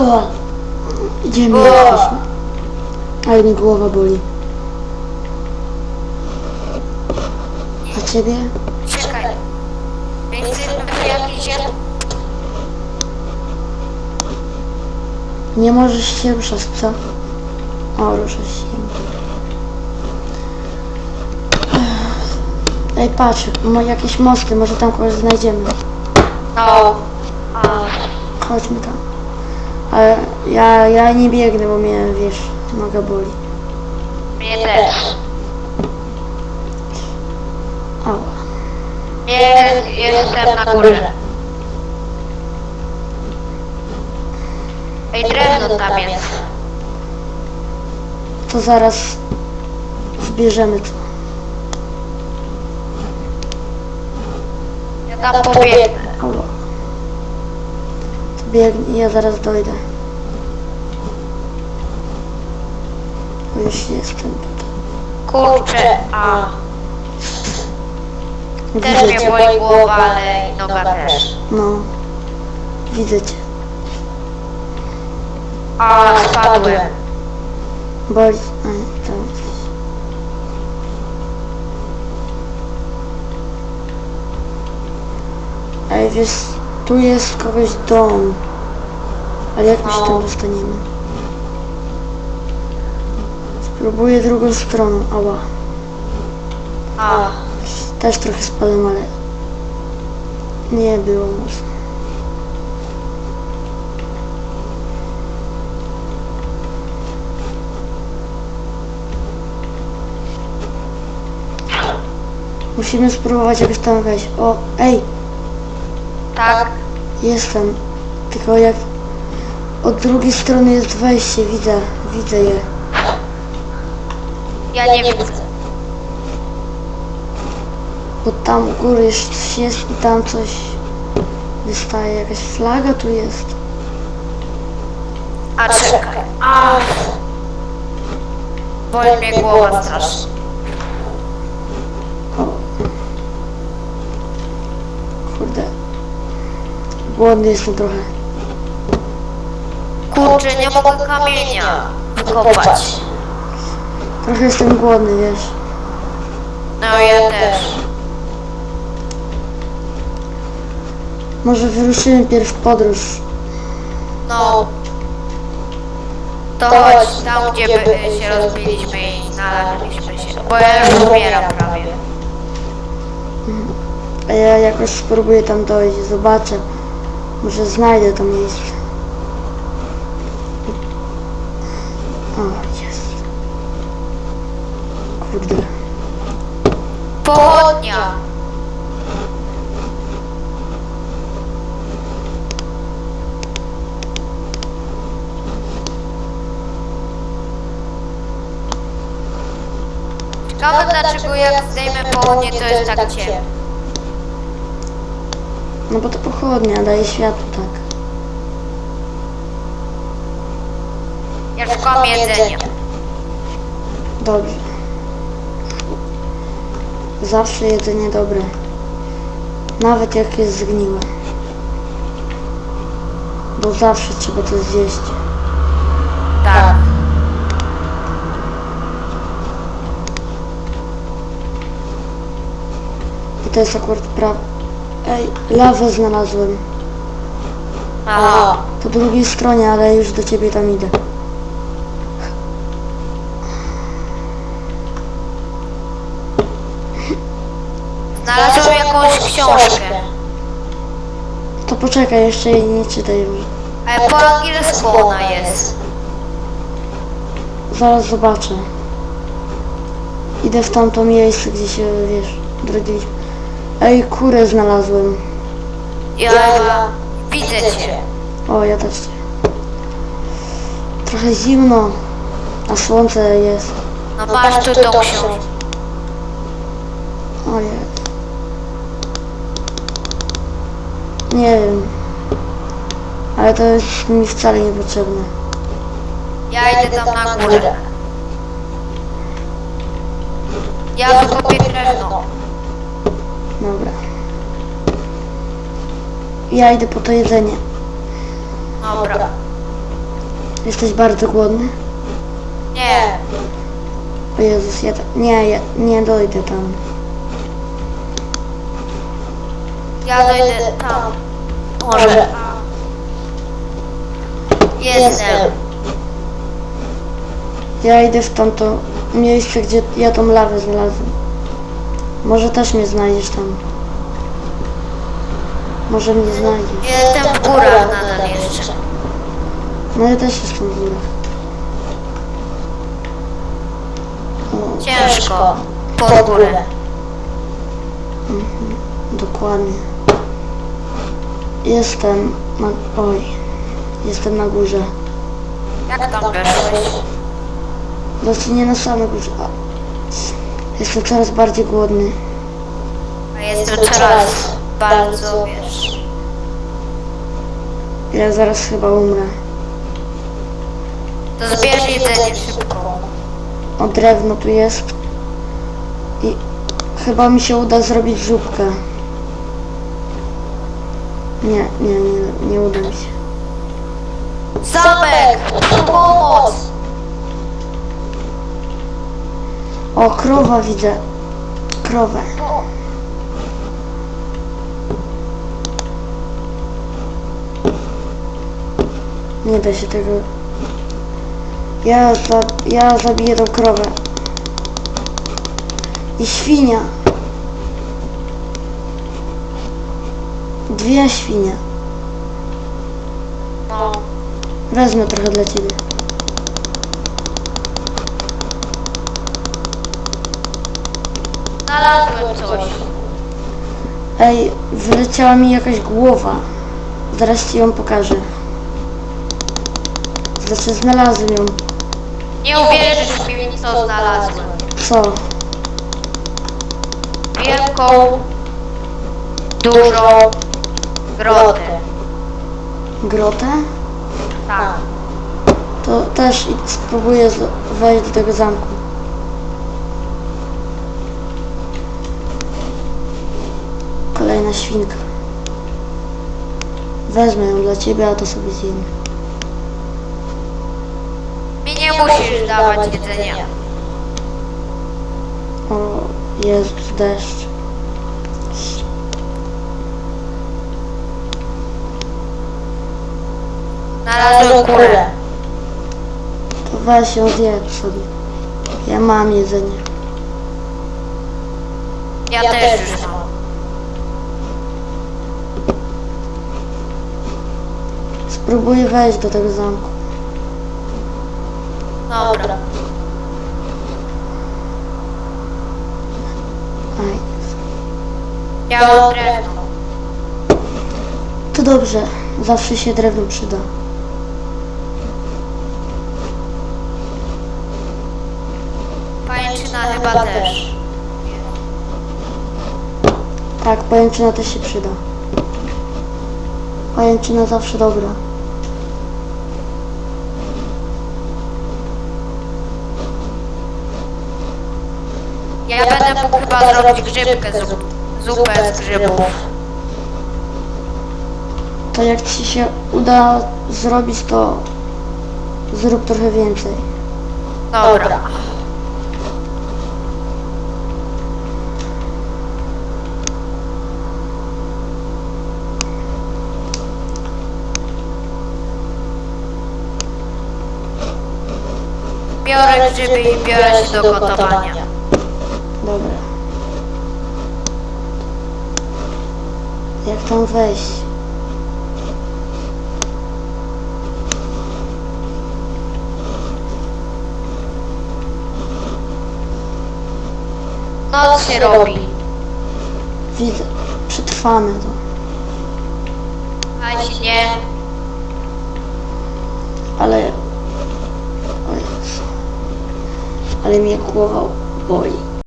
O, idziemy, O. jesteśmy. Ale mi głowa boli. A ciebie? Czekaj. Więc chcemy jakiś... Nie możesz się ruszać, co? O, rusza się. Ej, patrz, ma jakieś mosty, może tam kogoś znajdziemy. No. A, Chodźmy tam. Ale ja, ja nie biegnę, bo mnie, wiesz, noga boli. mnie też. Ała. Jest, jestem na górze. Ej, drewno tam jest. To zaraz zbierzemy to. Ja tam pobiegnę. Ała. To biegnij, ja zaraz dojdę. Już jestem tutaj. Kurczę, a... Też Widzę mnie cię. boli głowa, ale i noga też. No. Widzę cię. A, spadłem. Boli. A, jesteś. Ej, wiesz, tu jest kogoś dom. Ale jak my się tam dostaniemy? Spróbuję drugą stroną. Ała. A, Też trochę spadłem, ale nie było mocno. Musimy spróbować jakoś tam wejść. O, ej, tak. jestem. Tylko jak od drugiej strony jest wejście, widzę, widzę je. Ja nie widzę. Bo tam u góry jeszcze coś jest i tam coś wystaje. Jakaś flaga tu jest. A czekaj. A. Boli mnie głowa strasznie. Głodny jestem trochę. Kurczę, nie mogę kamienia wykopać. Trochę jestem głodny, wiesz. No ja też. Może wyruszymy pierw w podróż. No. To chodź tam, gdzie by się rozbiliśmy i znaleźliśmy się. Bo ja już umieram prawie. A ja jakoś spróbuję tam dojść, zobaczę. Może znajdę to miejsce. O, jest. Kurde. Pochodnia. Ciekawe dlaczego jak zdejmę pochodnię to jest tak ciemno. No bo to pochodnia, daje światło, tak. Ja szukam jedzenia. Dobrze. Zawsze jedzenie dobre. Nawet jak jest zgniłe. Bo zawsze trzeba to zjeść. Tak. I to jest akurat pra... Ej, lawę znalazłem. Aha. Po drugiej stronie, ale już do ciebie tam idę. Znalazłem jakąś książkę. To poczekaj, jeszcze jej nie czytaj już. Ale po angielsku ona jest. Zaraz zobaczę. Idę w tamto miejsce, gdzie się, wiesz, drodziliśmy. Ej, kurę znalazłem. Ja widzę cię. O, ja też cię. Trochę zimno, a słońce jest. No masz tu tą książkę. Ojej. Nie wiem. Ale to jest mi wcale niepotrzebne. Ja idę tam na górę. Ja wykopię drewno. Dobra. Ja idę po to jedzenie. Dobra. Jesteś bardzo głodny? Nie. O Jezus, ja ta... nie, ja nie dojdę tam. Ja dojdę tam. Może. Jestem. Ja idę w tamto miejsce, gdzie ja tą lawę znalazłem. Może też mnie znajdziesz tam. Może mnie znajdziesz. Jestem w górach nadal jeszcze. No ja też jestem w górach. Ciężko. Pod górę. dokładnie. Jestem na... Oj. Jestem na górze. Jak tam weszłeś? Znaczy nie na samej górze. Jestem coraz bardziej głodny. A jestem coraz bardzo, wiesz... Ja zaraz chyba umrę. To zbierz jedzenie szybko. O drewno tu jest. I chyba mi się uda zrobić żubkę. Nie, nie, nie, nie uda mi się. Zamek! Pomoc! O, krowa widzę. Krowę. Nie da się tego... Ja, za, ja zabiję tą krowę. I świnia. Dwie świnie. No. Wezmę trochę dla ciebie. Ej, wyleciała mi jakaś głowa. Zaraz ci ją pokażę. Znaczy znalazłem ją. Nie uwierzysz mi, co znalazłem. Co? Wielką, dużą grotę. Grotę? Tak. To też spróbuję wejść do tego zamku. Kolejna świnka. Wezmę ją dla ciebie, a to sobie zjem. Mi nie musisz dawać jedzenia. O Jezus, deszcz. Znalazłem kurę. To weź ją zjedz sobie. Ja mam jedzenie. Ja, też już mam. Spróbuję wejść do tego zamku. Dobra. Aj. Ja mam drewno. To dobrze, zawsze się drewno przyda. Pajęczyna chyba też. Tak, pajęczyna też się przyda. Pajęczyna zawsze dobra. Ja będę mógł chyba zrobić grzybkę, zup, zupę z grzybów. To jak ci się uda zrobić, to zrób trochę więcej. Dobra. Biorę grzyby i biorę się do gotowania. Dobra. Jak tam wejść? Noc się robi. Widzę. Przetrwamy to. A ci nie. Ale... O Jezu. Ale mnie głowa boli.